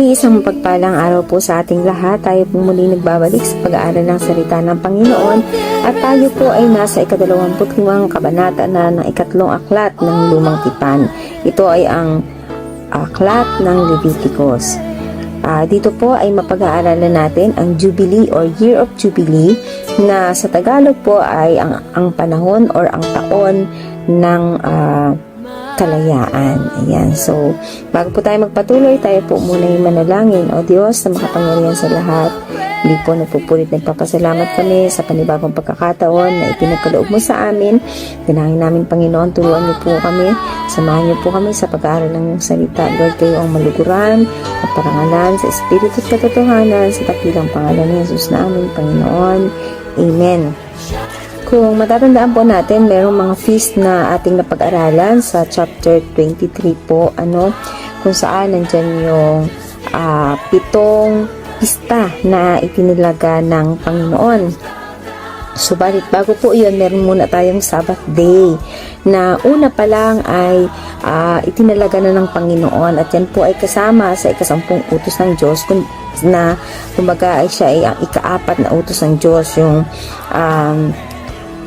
Muli isang pagpalang araw po sa ating lahat. Tayo po muli nagbabalik sa pag-aaral ng salita ng Panginoon at tayo po ay nasa ikadalawamputlimang kabanata na ng ikatlong aklat ng Lumang Tipan. Ito ay ang aklat ng Leviticus. Ah, dito po ay mapag-aaralan natin ang Jubilee or Year of Jubilee na sa Tagalog po ay ang, ang panahon or ang taon ng ah, kalayaan. Ayan. So, bago po tayo magpatuloy, tayo po muna yung manalangin. O Diyos na makapangyarihan sa lahat, hindi po nagpupulit nagpapasalamat kami sa panibagong pagkakataon na ipinagkaloob mo sa amin. Dinangin namin, Panginoon, turuan niyo po kami. Samahan niyo po kami sa pag-aaral ng salita. Lord, kayo ang maluguran at parangalan sa Espiritu at katotohanan sa takilang pangalan ni Jesus na aming Panginoon. Amen. Kung matatandaan po natin, merong mga feast na ating napag-aralan sa chapter 23 po, ano, kung saan nandyan yung ah, pitong pista na itinilaga ng Panginoon. Subalit bago po iyon, meron muna tayong Sabbath day na una pa lang ay ah, itinalaga na ng Panginoon at yan po ay kasama sa ikasampung utos ng Diyos kung, na kumbaga ay siya ay ang ikaapat na utos ng Diyos yung um,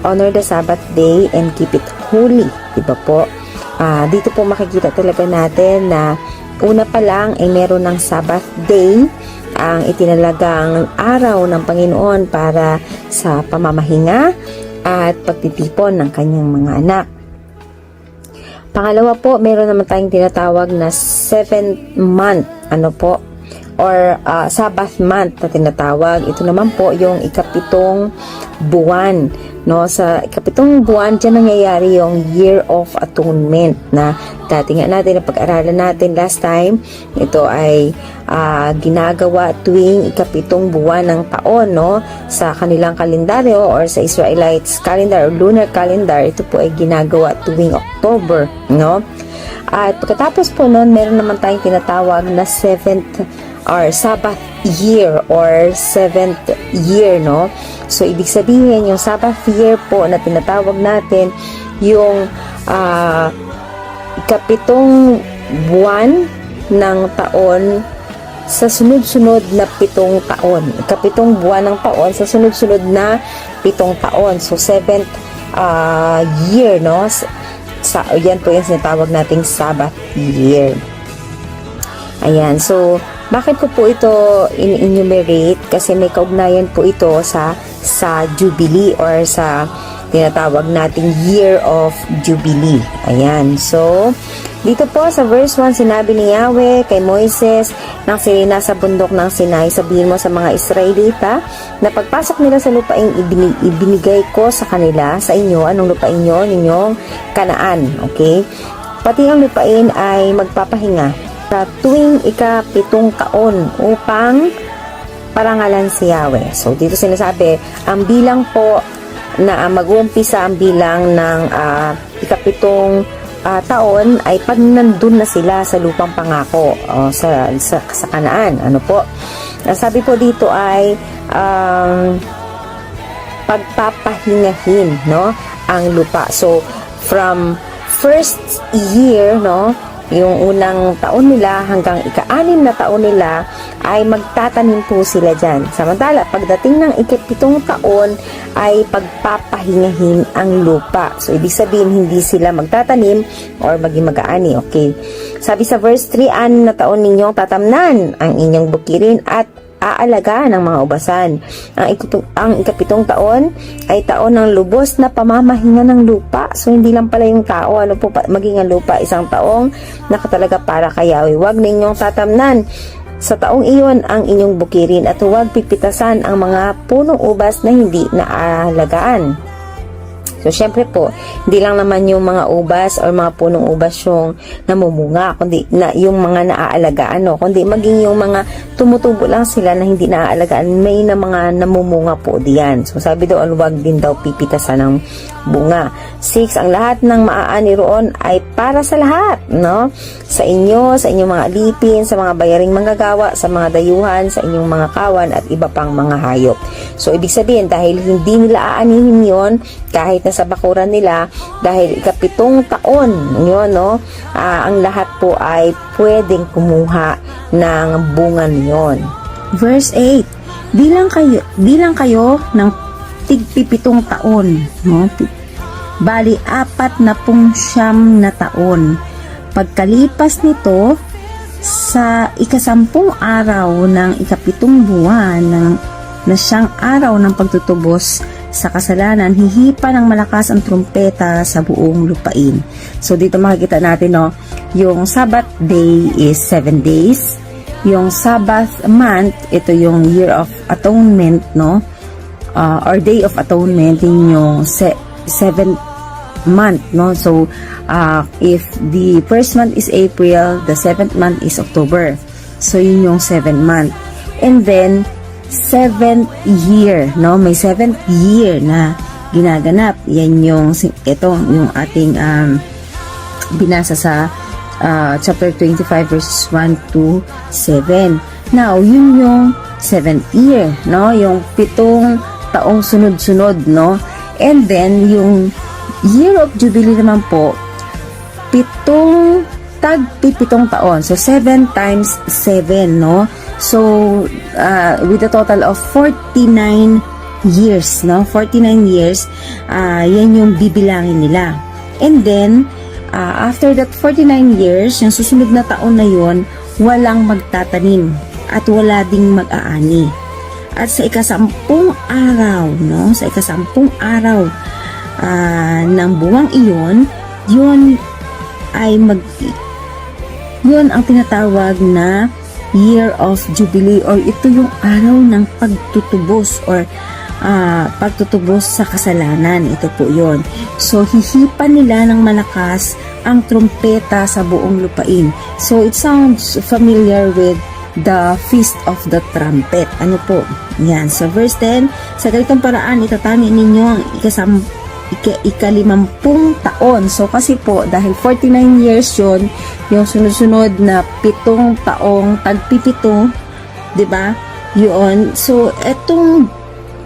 honor the Sabbath day and keep it holy. Diba po? Ah, dito po makikita talaga natin na una pa lang ay meron ng Sabbath day ang itinalagang araw ng Panginoon para sa pamamahinga at pagtitipon ng kanyang mga anak. Pangalawa po, meron naman tayong tinatawag na seventh month, ano po, or uh, Sabbath month na tinatawag. Ito naman po yung ikapitong buwan. No? Sa ikapitong buwan, dyan nangyayari yung Year of Atonement na dati nga natin na pag-aralan natin last time. Ito ay uh, ginagawa tuwing ikapitong buwan ng taon no? sa kanilang kalendaryo or sa Israelites calendar or lunar calendar. Ito po ay ginagawa tuwing October. No? At pagkatapos po noon, meron naman tayong tinatawag na seventh or Sabbath year or seventh year, no? So, ibig sabihin, yung Sabbath year po na tinatawag natin, yung ah, ikapitong buwan ng taon sa sunod-sunod na pitong taon. Ikapitong buwan ng taon sa sunod-sunod na pitong taon. So, seventh ah, year, no? Sa, yan po yung sinatawag nating Sabbath year. Ayan, so bakit ko po ito in-enumerate? Kasi may kaugnayan po ito sa sa Jubilee or sa tinatawag nating Year of Jubilee. Ayan, so dito po sa verse 1, sinabi ni Yahweh kay Moises nang sila nasa bundok ng Sinai, sabihin mo sa mga Israelita na pagpasok nila sa lupaing ibini- ibinigay ko sa kanila, sa inyo, anong lupain nyo? Ninyong kanaan, okay? Pati ang lupain ay magpapahinga sa tuwing ikapitong taon upang parangalan si Yahweh. So, dito sinasabi, ang bilang po na uh, mag-uumpisa ang bilang ng ah, ikapitong ah, taon ay pag nandun na sila sa lupang pangako o sa, sa, sa kanaan. Ano po? Ang sabi po dito ay um, pagpapahingahin no ang lupa. So, from first year, no, yung unang taon nila hanggang ika-anim na taon nila ay magtatanim po sila dyan. Samantala, pagdating ng ikapitong taon ay pagpapahingahin ang lupa. So, ibig sabihin, hindi sila magtatanim or maging mag-aani. Okay. Sabi sa verse 3, anim na taon ninyong tatamnan ang inyong bukirin at aalagaan ng mga ubasan. Ang, ikapitong, ang ikapitong taon ay taon ng lubos na pamamahinga ng lupa. So, hindi lang pala yung tao, ano po, maging ang lupa, isang taong nakatalaga para kay Yahweh. Huwag ninyong tatamnan sa taong iyon ang inyong bukirin at huwag pipitasan ang mga punong ubas na hindi naaalagaan. So, syempre po, hindi lang naman yung mga ubas or mga punong ubas yung namumunga, kundi na, yung mga naaalagaan, no? kundi maging yung mga tumutubo lang sila na hindi naaalagaan, may na mga namumunga po diyan. So, sabi doon, wag din daw pipitasan ng bunga. Six, ang lahat ng maaani roon ay para sa lahat, no? Sa inyo, sa inyong mga alipin, sa mga bayaring manggagawa, sa mga dayuhan, sa inyong mga kawan at iba pang mga hayop. So, ibig sabihin, dahil hindi nila aanihin yon kahit na sa bakuran nila dahil ikapitong taon yun, no? Ah, ang lahat po ay pwedeng kumuha ng bungan yon. Verse 8, bilang kayo, bilang kayo ng tigpipitong taon, no? Bali, apat na pung siyam na taon. Pagkalipas nito, sa ikasampung araw ng ikapitong buwan ng na siyang araw ng pagtutubos sa kasalanan, hihipa ng malakas ang trumpeta sa buong lupain. So, dito makikita natin, no, yung Sabbath day is 7 days. Yung Sabbath month, ito yung Year of Atonement, no? Uh, or Day of Atonement, yun yung se- seventh month, no? So, uh, if the first month is April, the seventh month is October. So, yun yung seventh month. And then, seventh year, no? May seventh year na ginaganap. Yan yung, ito, yung ating um, binasa sa uh, chapter 25 verses 1 to 7. Now, yun yung seventh year, no? Yung pitong taong sunod-sunod, no? And then, yung year of jubilee naman po, pitong tag pitong taon. So, 7 times 7, no? So, uh, with a total of 49 years, no? 49 years, uh, yan yung bibilangin nila. And then, uh, after that 49 years, yung susunod na taon na yon walang magtatanim at wala ding mag-aani. At sa ikasampung araw, no? Sa ikasampung araw ah, ng buwang iyon, yun ay mag yun ang tinatawag na Year of Jubilee or ito yung araw ng pagtutubos or ah, pagtutubos sa kasalanan. Ito po yon. So, hihipan nila ng malakas ang trumpeta sa buong lupain. So, it sounds familiar with the Feast of the Trumpet. Ano po? Yan. So, verse 10, sa ganitong paraan, itatani ninyo ang ikasam, ika, ikalimampung taon. So, kasi po, dahil 49 years yon yung sunod-sunod na pitong taong tagpipito, ba? Yun. So, etong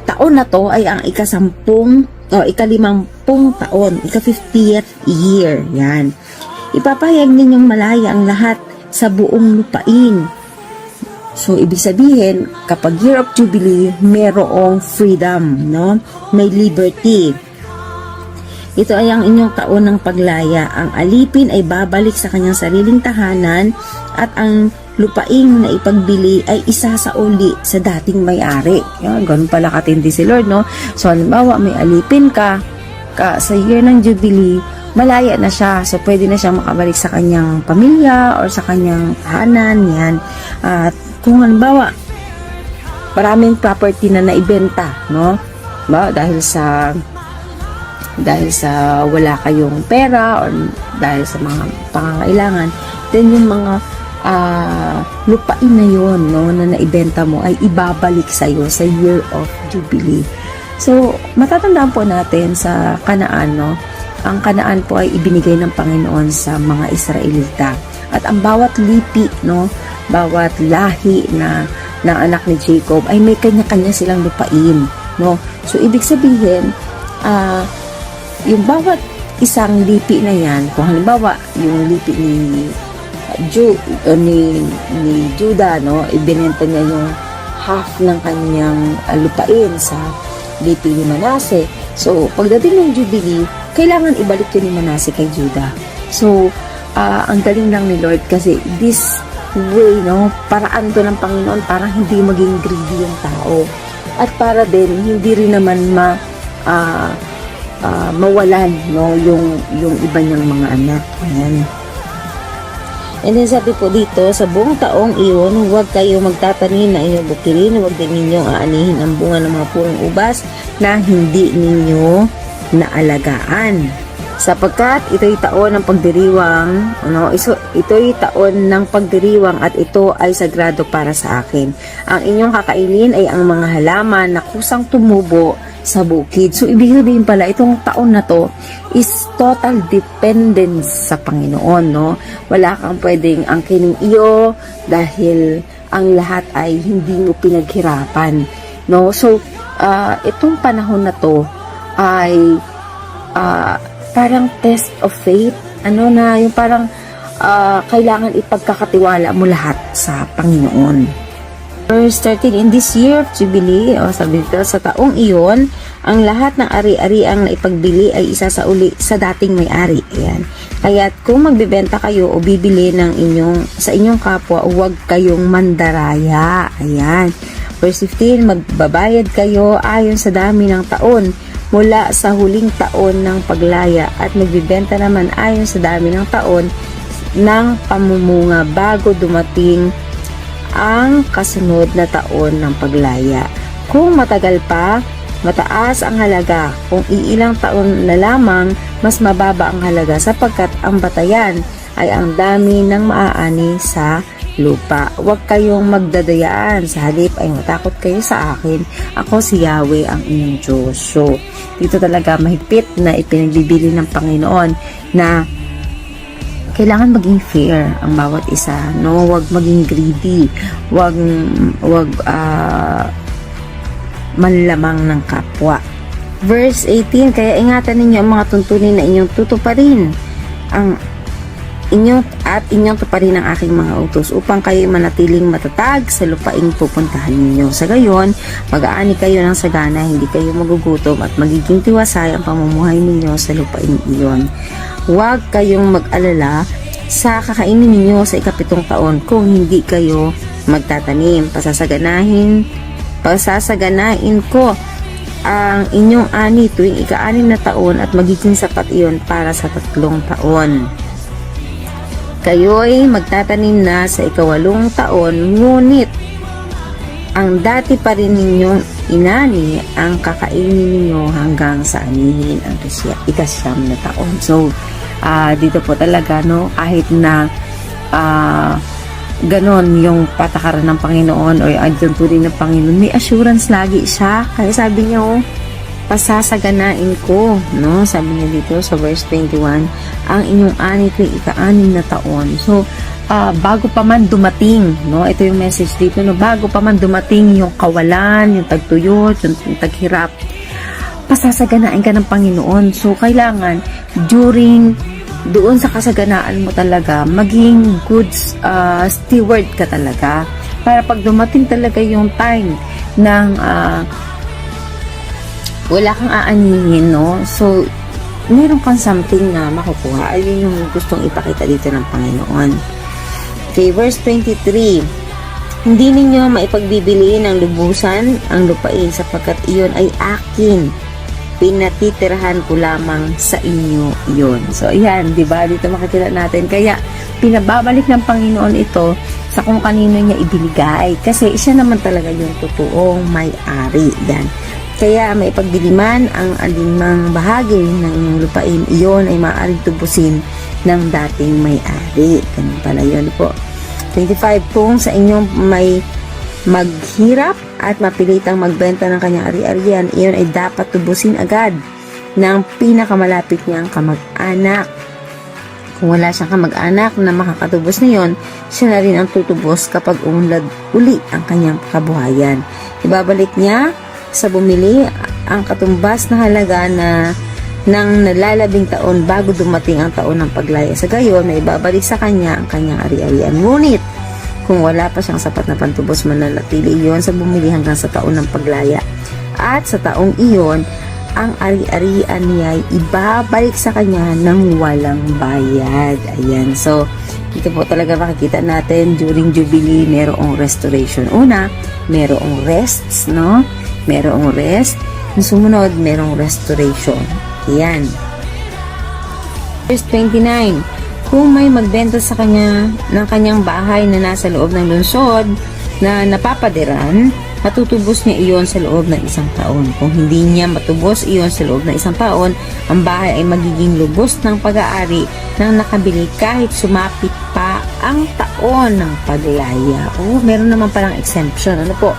taon na to ay ang ikasampung o ikalimampung taon, ika-50th year. Yan. Ipapahayag ninyong malaya ang lahat sa buong lupain. So, ibig sabihin, kapag Year of Jubilee, merong freedom, no? May liberty. Ito ay ang inyong taon ng paglaya. Ang alipin ay babalik sa kanyang sariling tahanan at ang lupaing na ipagbili ay isa sa uli sa dating may-ari. Yan, ganun pala katindi si Lord, no? So, halimbawa, may alipin ka, ka sa year ng Jubilee, malaya na siya. So, pwede na siyang makabalik sa kanyang pamilya or sa kanyang tahanan, yan. At kung halimbawa, maraming property na naibenta, no? Ba, dahil sa dahil sa wala kayong pera or dahil sa mga pangangailangan, then yung mga ah, lupain na yon no, na naibenta mo ay ibabalik sa iyo sa year of jubilee. So, matatandaan po natin sa Kanaan, no, ang Kanaan po ay ibinigay ng Panginoon sa mga Israelita. At ang bawat lipi, no, bawat lahi na ng anak ni Jacob ay may kanya-kanya silang lupain, no. So, ibig sabihin, ah, yung bawat isang lipi na yan, kung halimbawa, yung lipi ni Ju, uh, ni, ni Judah, no, ibinenta niya yung half ng kanyang uh, lupain sa lipi ni Manase. So, pagdating ng Jubilee, kailangan ibalik yun ni Manase kay Judah. So, ah, ang galing lang ni Lord kasi this way, no, paraan to ng Panginoon para hindi maging greedy yung tao. At para din, hindi rin naman ma, ah, ah, mawalan no yung yung iba niyang mga anak. Ayan. And then sabi po dito, sa buong taong iyon, huwag kayo magtatanim na inyong bukirin, huwag din ninyong aanihin ang bunga ng mga purong ubas na hindi ninyo naalagaan. Sapagkat ito'y taon ng pagdiriwang, ano, iso, ito'y taon ng pagdiriwang at ito ay sagrado para sa akin. Ang inyong kakainin ay ang mga halaman na kusang tumubo sa bukid. So, ibig sabihin pala, itong taon na to is total dependence sa Panginoon, no? Wala kang pwedeng angkinin iyo dahil ang lahat ay hindi mo pinaghirapan, no? So, ah, itong panahon na to ay ah, parang test of faith. Ano na, yung parang ah, kailangan ipagkakatiwala mo lahat sa Panginoon. Verse 13, in this year of Jubilee, o sabi dito, sa taong iyon, ang lahat ng ari-ariang na ipagbili ay isa sa uli sa dating may-ari. Ayan. Kaya kung magbebenta kayo o bibili ng inyong, sa inyong kapwa, huwag kayong mandaraya. Ayan. Verse 15, magbabayad kayo ayon sa dami ng taon mula sa huling taon ng paglaya at magbibenta naman ayon sa dami ng taon ng pamumunga bago dumating ang kasunod na taon ng paglaya. Kung matagal pa, mataas ang halaga. Kung iilang taon na lamang, mas mababa ang halaga sapagkat ang batayan ay ang dami ng maaani sa lupa. Huwag kayong magdadayaan. Sa halip ay matakot kayo sa akin. Ako si Yahweh ang inyong Diyos. So, dito talaga mahigpit na ipinagbibili ng Panginoon na kailangan maging fair ang bawat isa no wag maging greedy wag wag ah, manlamang ng kapwa verse 18 kaya ingatan ninyo ang mga tuntunin na inyong tutuparin ang inyong at inyong tuparin ang aking mga utos upang kayo manatiling matatag sa lupaing pupuntahan ninyo. Sa gayon, mag-aani kayo ng sagana, hindi kayo magugutom at magiging tiwasay ang pamumuhay ninyo sa lupaing iyon. Huwag kayong mag-alala sa kakainin ninyo sa ikapitong taon kung hindi kayo magtatanim. Pasasaganahin, pasasaganain ko ang inyong ani tuwing ika-anim na taon at magiging sapat iyon para sa tatlong taon. Kayo'y magtatanim na sa ikawalong taon, ngunit ang dati pa rin ninyong inani ang kakainin ninyo hanggang sa anihin ang kasya- ikasyam na taon. So, ah, dito po talaga, no, kahit na ah, ganon yung patakaran ng Panginoon o yung tuntunin ng Panginoon, may assurance lagi siya. Kaya sabi niya, oh, pasasaganain ko, no? Sabi niya dito sa verse 21, ang inyong ani tuwing ika-anim na taon. So, ah, bago pa man dumating, no? Ito yung message dito, no? Bago pa man dumating yung kawalan, yung tagtuyot, yung, yung taghirap, pasasaganain ka ng Panginoon. So, kailangan during doon sa kasaganaan mo talaga, maging good ah, steward ka talaga. Para pag dumating talaga yung time ng ah, wala kang aanihin, no? So, meron kang something na makukuha. Ayun yung gustong ipakita dito ng Panginoon. Okay, verse 23. Hindi ninyo maipagbibili ng lubusan ang lupain sapagkat iyon ay akin. Pinatitirahan ko lamang sa inyo iyon. So, ayan, di ba? Dito makikita natin. Kaya, pinababalik ng Panginoon ito sa kung kanino niya ibinigay. Kasi siya naman talaga yung totoong may-ari. Yan. Kaya may pagdiliman ang alinmang bahagi ng lupain, iyon ay maaaring tubusin ng dating may-ari. Ganun pala yun po. 25. Kung sa inyong may maghirap at mapilitang magbenta ng kanyang ari-arian, iyon ay dapat tubusin agad ng pinakamalapit niyang kamag-anak. Kung wala siyang kamag-anak na makakatubos na yon, siya na rin ang tutubos kapag umunlad uli ang kanyang kabuhayan. Ibabalik niya sa bumili ang katumbas na halaga na ng nalalabing taon bago dumating ang taon ng paglaya. Sa gayon, may ibabalik sa kanya ang kanyang ari-arian. Ngunit, kung wala pa siyang sapat na pantubos, mananatili iyon sa bumili hanggang sa taon ng paglaya. At sa taong iyon, ang ari-arian niya ay ibabalik sa kanya ng walang bayad. Ayan. So, dito po talaga makikita natin during Jubilee, merong restoration. Una, merong rests, no? Merong rest. Yung sumunod, merong restoration. Ayan. Verse 29. Kung may magbenta sa kanya ng kanyang bahay na nasa loob ng lungsod na napapadiran, matutubos niya iyon sa loob ng isang taon. Kung hindi niya matubos iyon sa loob ng isang taon, ang bahay ay magiging lubos ng pag-aari ng nakabili kahit sumapit pa ang taon ng paglaya. Oh, meron naman palang exemption. Ano po?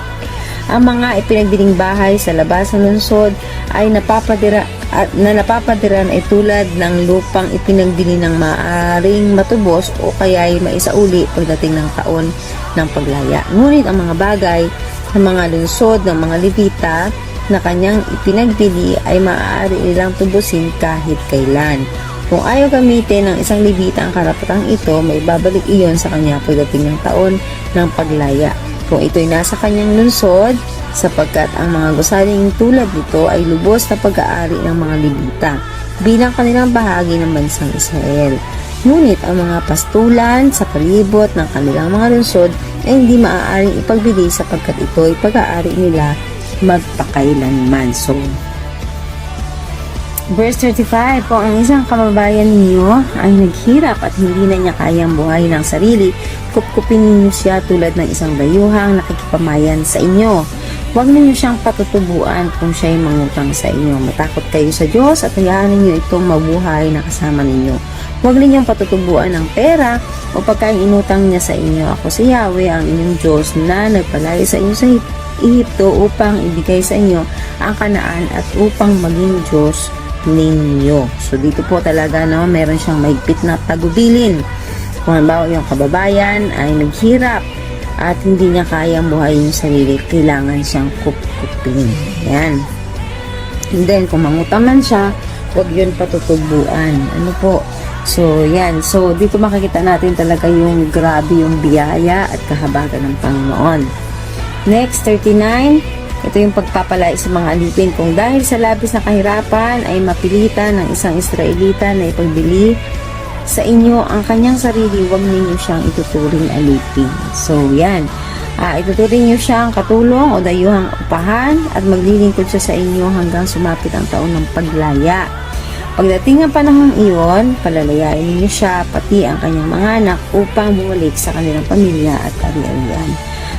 Ang mga ipinagdiling bahay sa labas ng lungsod ay napapadira at na napapadiran ay tulad ng lupang ipinagdili ng maaring matubos o kaya ay maisauli pagdating ng taon ng paglaya. Ngunit ang mga bagay ng mga lungsod ng mga Levita na kanyang ipinagpili ay maaari nilang tubusin kahit kailan. Kung ayaw gamitin ng isang libita ang karapatang ito, may babalik iyon sa kanya pagdating ng taon ng paglaya. Kung ito'y nasa kanyang lungsod, sapagkat ang mga gusaling tulad nito ay lubos na pag-aari ng mga libita bilang kanilang bahagi ng bansang Israel. Ngunit ang mga pastulan sa palibot ng kanilang mga lungsod ay hindi maaaring ipagbili sapagkat ito ay pag-aari nila magpakailanman. So, Verse 35, kung ang isang kababayan ninyo ay naghirap at hindi na niya kayang buhay ng sarili, kupkupin ninyo siya tulad ng isang dayuhang nakikipamayan sa inyo. Huwag ninyo siyang patutubuan kung siya ay mangutang sa inyo. Matakot kayo sa Diyos at hayaan ninyo itong mabuhay na kasama ninyo. Huwag ninyong patutubuan ng pera o pagkain inutang niya sa inyo. Ako si Yahweh, ang inyong Diyos na nagpalayo sa inyo sa Ehipto upang ibigay sa inyo ang kanaan at upang maging Diyos ninyo. So dito po talaga no, meron siyang mahigpit na tagubilin. Kung halimbawa yung kababayan ay naghirap at hindi niya kayang buhayin yung sarili, kailangan siyang kupkupin. Yan. And then, kung mangutang man siya, huwag yun patutubuan. Ano po? So, yan. So, dito makikita natin talaga yung grabe yung biyaya at kahabagan ng Panginoon. Next, 39. Ito yung pagpapalait sa mga alipin. Kung dahil sa labis na kahirapan ay mapilitan ng isang Israelita na ipagbili sa inyo ang kanyang sarili, huwag ninyo siyang ituturing alipin. So, yan. Ah, ituturing niyo siyang katulong o dayuhang upahan at maglilingkod siya sa inyo hanggang sumapit ang taon ng paglaya. Pagdating ng panahon iyon, palalayain ninyo siya pati ang kanyang mga anak upang bumalik sa kanilang pamilya at ari-arian.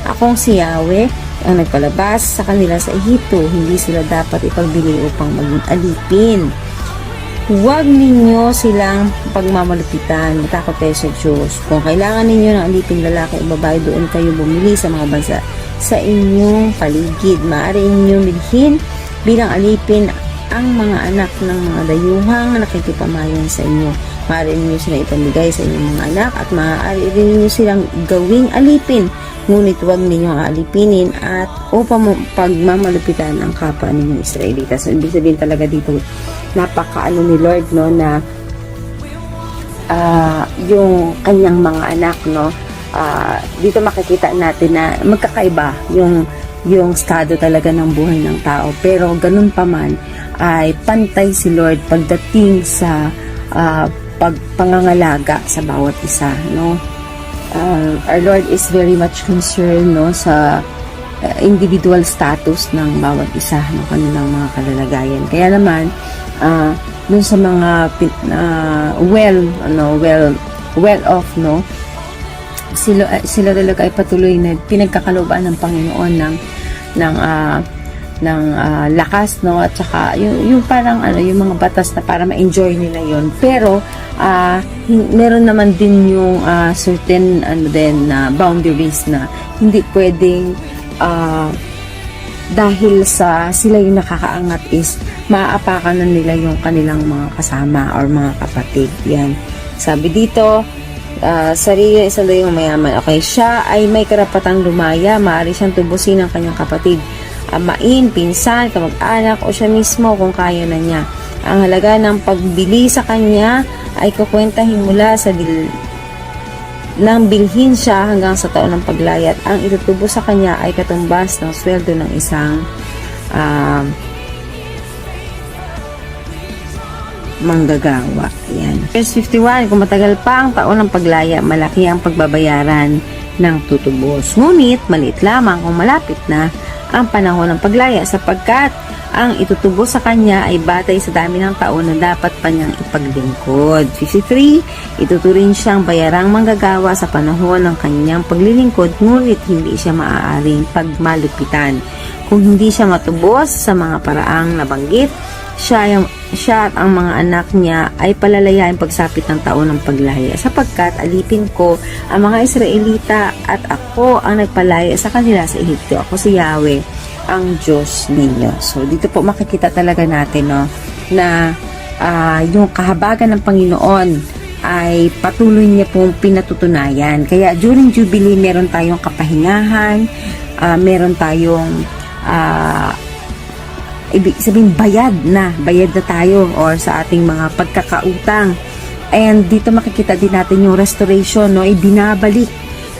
Akong si Yahweh ang nagpalabas sa kanila sa Ehipto, hindi sila dapat ipagbili upang maging alipin. Huwag ninyo silang pagmamalupitan, matakot kayo sa Diyos. Kung kailangan ninyo ng alipin lalaki o babae, doon kayo bumili sa mga bansa sa inyong paligid. Maaari ninyong bilhin bilang alipin ang mga anak ng mga dayuhang nakikipamayan sa inyo. Maaari ninyo sila ipamigay sa inyong mga anak at maaari rin ninyo silang gawing alipin. Ngunit huwag ninyong alipinin at upang pagmamalupitan ang kapwa ninyong Israelita. So, ibig sabihin talaga dito, napakaano ni Lord, no, na ah, yung kanyang mga anak, no, ah, dito makikita natin na magkakaiba yung yung estado talaga ng buhay ng tao. Pero ganun pa man, ay pantay si Lord pagdating sa ah, pagpangangalaga sa bawat isa, no? Uh, our Lord is very much concerned, no, sa uh, individual status ng bawat isa ng kanilang mga kalalagayan. Kaya naman, ah, dun sa mga ah, well, ano, well, well off, no, sila, sila talaga ay patuloy na pinagkakalooban ng Panginoon ng ng ah, ng ah, lakas no at saka yung, yung parang ano yung mga batas na para ma-enjoy nila yon pero hin- meron naman din yung ah, certain ano din na boundaries na hindi pwedeng ah, dahil sa sila yung nakakaangat is maaapakan na nila yung kanilang mga kasama or mga kapatid yan sabi dito Ah, sarili isang dayong mayaman. Okay, siya ay may karapatang lumaya. Maaari siyang tubusin ng kanyang kapatid. Amain, pinsan, kamag-anak o siya mismo kung kaya na niya. Ang halaga ng pagbili sa kanya ay kukwentahin mula sa dil nang bilhin siya hanggang sa taon ng paglayat. Ang itutubo sa kanya ay katumbas ng sweldo ng isang ah, manggagawa. Yan. Verse 51, kung matagal pa ang taon ng paglaya, malaki ang pagbabayaran ng tutubos. Ngunit, maliit lamang kung malapit na ang panahon ng paglaya sapagkat ang itutubo sa kanya ay batay sa dami ng taon na dapat pa niyang ipaglingkod. 53, ituturing siyang bayarang manggagawa sa panahon ng kanyang paglilingkod ngunit hindi siya maaaring pagmalupitan. Kung hindi siya matubos sa mga paraang nabanggit, siya, yung, siya at ang mga anak niya ay palalayain pagsapit ng taon ng paglaya sapagkat alipin ko ang mga Israelita at ako ang nagpalaya sa kanila sa Ehipto. Ako si Yahweh, ang Diyos ninyo. So, dito po makikita talaga natin no, na ah, yung kahabagan ng Panginoon ay patuloy niya pong pinatutunayan. Kaya during Jubilee, meron tayong kapahingahan, ah, meron tayong ah, ibig sabihin bayad na, bayad na tayo or sa ating mga pagkakautang. And dito makikita din natin yung restoration, no? Ibinabalik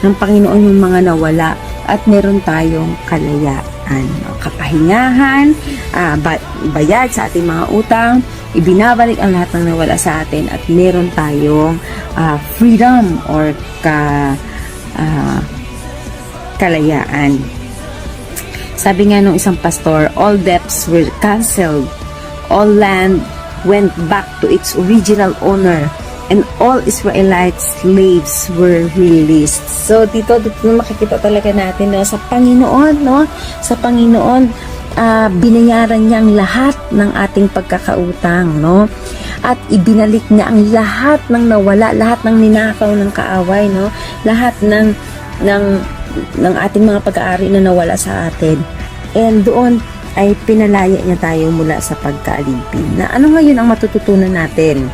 ng Panginoon yung mga nawala at meron tayong kalayaan, no? kapahingahan, ah, ba- bayad sa ating mga utang, ibinabalik ang lahat ng nawala sa atin at meron tayong ah, freedom or ka ah, kalayaan. Sabi nga nung isang pastor, all debts were cancelled. All land went back to its original owner and all Israelite slaves were released. So dito dito makikita talaga natin no sa Panginoon no sa Panginoon ah, binayaran niya ang lahat ng ating pagkakautang no at ibinalik niya ang lahat ng nawala lahat ng ninakaw ng kaaway no lahat ng ng ng ating mga pag-aari na nawala sa atin. And doon ay pinalaya niya tayo mula sa pagkaalipin. Na ano ngayon ang matututunan natin?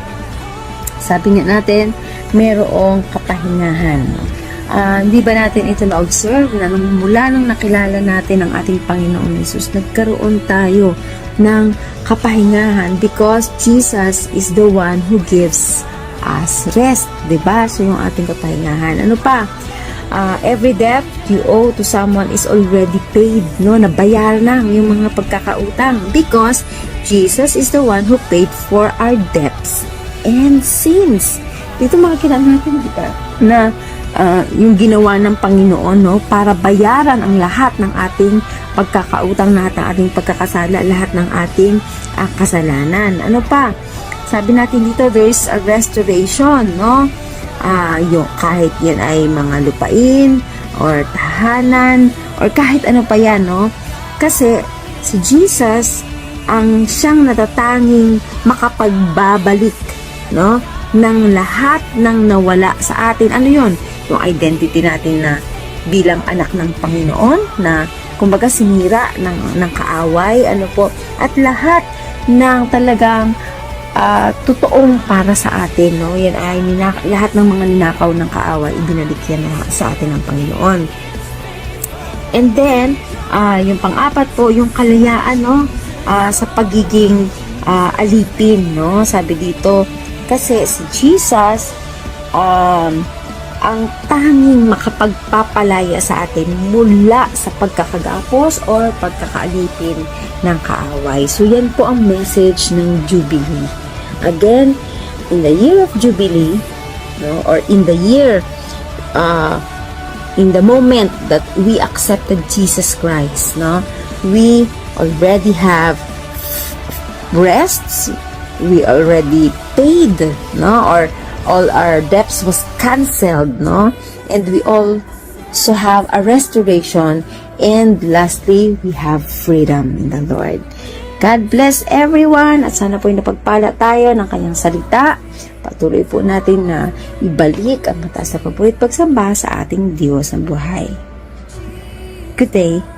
Sabi nga natin, merong kapahingahan. Ah, hindi ba natin ito na-observe na nung mula nung nakilala natin ang ating Panginoon Jesus, nagkaroon tayo ng kapahingahan because Jesus is the one who gives us rest. ba So yung ating kapahingahan. Ano pa? Ah, every debt you owe to someone is already paid, no? Nabayar na yung mga pagkakautang because Jesus is the one who paid for our debts and sins. Dito makikita natin, di na ah, yung ginawa ng Panginoon, no, para bayaran ang lahat ng ating pagkakautang, lahat ng ating pagkakasala, lahat ng ating ah, kasalanan. Ano pa? Sabi natin dito, there is a restoration, no? Ah, yung kahit yan ay mga lupain or tahanan or kahit ano pa yan, no? Kasi si Jesus ang siyang natatanging makapagbabalik, no? ng lahat ng nawala sa atin. Ano yon? Yung identity natin na bilang anak ng Panginoon na kumbaga sinira ng, ng kaaway, ano po, at lahat ng talagang ah, totoong para sa atin, no? Yan ay nina- lahat ng mga ninakaw ng kaaway, ibinalik yan sa atin ng Panginoon. And then, ah, yung pang-apat po, yung kalayaan, no? Ah, sa pagiging ah, alipin, no? Sabi dito, kasi si Jesus, um, ang tanging makapagpapalaya sa atin mula sa pagkakagapos or pagkakaalipin ng kaaway. So, yan po ang message ng Jubilee. Again, in the year of Jubilee, or in the year, uh, in the moment that we accepted Jesus Christ, no, we already have rests, we already paid, no, or all our debts was cancelled, no, and we also have a restoration, and lastly, we have freedom in the Lord. God bless everyone at sana po napagpala tayo ng kanyang salita. Patuloy po natin na ibalik ang mataas na paborit pagsamba sa ating Diyos ng buhay. Good day.